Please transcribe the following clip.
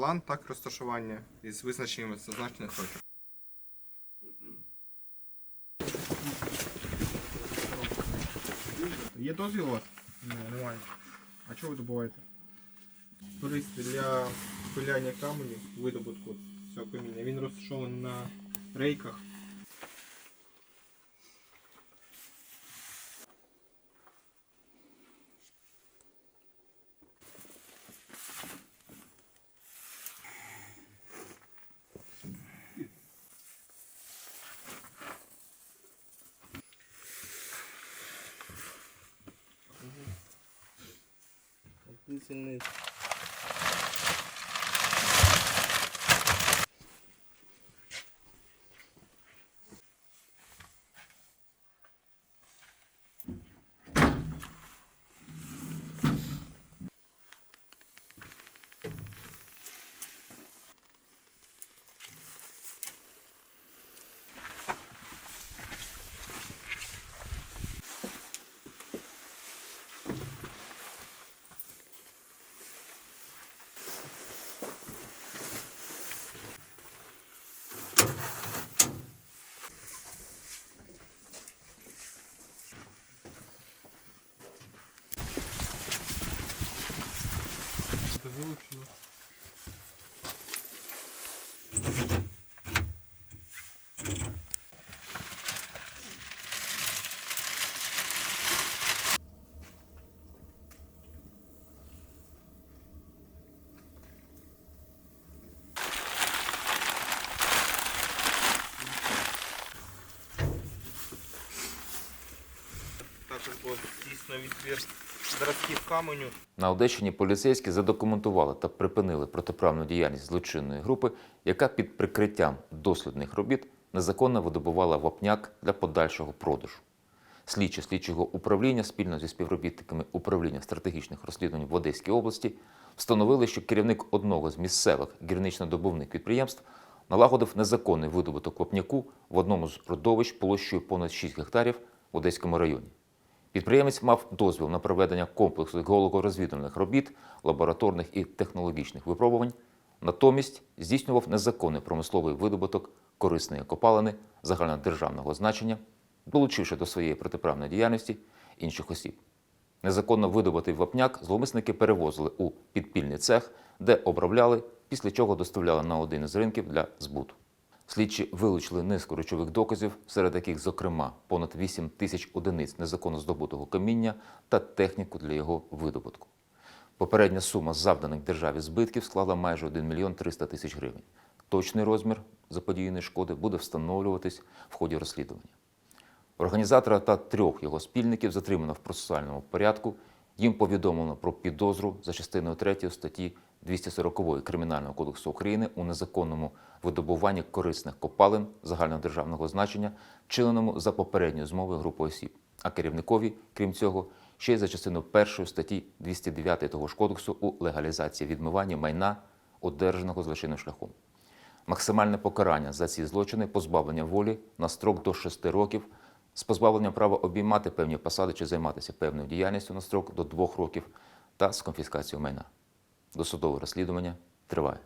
план, так розташування із визначенням зазначених точок. Є дозвіл у вас? Ні, немає. А чого ви добуваєте? Туристи для пиляння каменю, видобутку цього каміння. Він розташований на рейках. Dicen eso. вилучено. Також було здійснено відбір Зразків каменю На Одещині поліцейські задокументували та припинили протиправну діяльність злочинної групи, яка під прикриттям дослідних робіт незаконно видобувала вапняк для подальшого продажу. Слідчі слідчого управління спільно зі співробітниками управління стратегічних розслідувань в Одеській області встановили, що керівник одного з місцевих гірнично-добувних підприємств налагодив незаконний видобуток вапняку в одному з родовищ площею понад 6 гектарів в Одеському районі. Підприємець мав дозвіл на проведення комплексу геолого-розвідувальних робіт, лабораторних і технологічних випробувань, натомість здійснював незаконний промисловий видобуток корисної копалини загальнодержавного значення, долучивши до своєї протиправної діяльності інших осіб. Незаконно видобутий вапняк зловмисники перевозили у підпільний цех, де обробляли, після чого доставляли на один із ринків для збуту. Слідчі вилучили низку речових доказів, серед яких, зокрема, понад 8 тисяч одиниць незаконно здобутого каміння та техніку для його видобутку. Попередня сума завданих державі збитків склала майже 1 мільйон 300 тисяч гривень. Точний розмір заподіяної шкоди буде встановлюватись в ході розслідування. Організатора та трьох його спільників затримано в процесуальному порядку. Їм повідомлено про підозру за частиною 3 статті 240 Кримінального кодексу України у незаконному видобуванні корисних копалин загальнодержавного значення, вчиненому за попередньою змовою групи осіб, а керівникові, крім цього, ще й за частиною 1 статті 209 того ж кодексу у легалізації відмивання майна, одержаного злочинним шляхом. Максимальне покарання за ці злочини позбавлення волі на строк до 6 років з позбавленням права обіймати певні посади чи займатися певною діяльністю на строк до 2 років та з конфіскацією майна. Досудове розслідування триває.